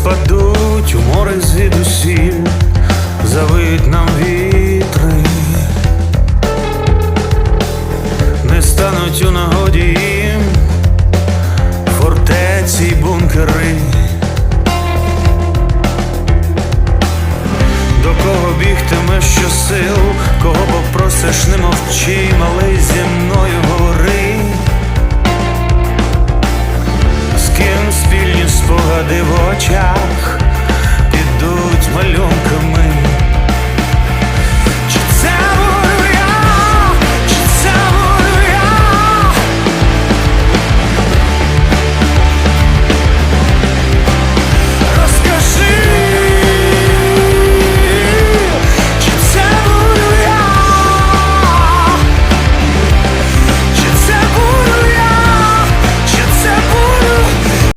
впадуть у море звідусіль, завиють нам вітри, не стануть у нагоді їм фортеці й бункери. До кого бігтимеш щосил, кого попросиш, не мовчи, малий в очах,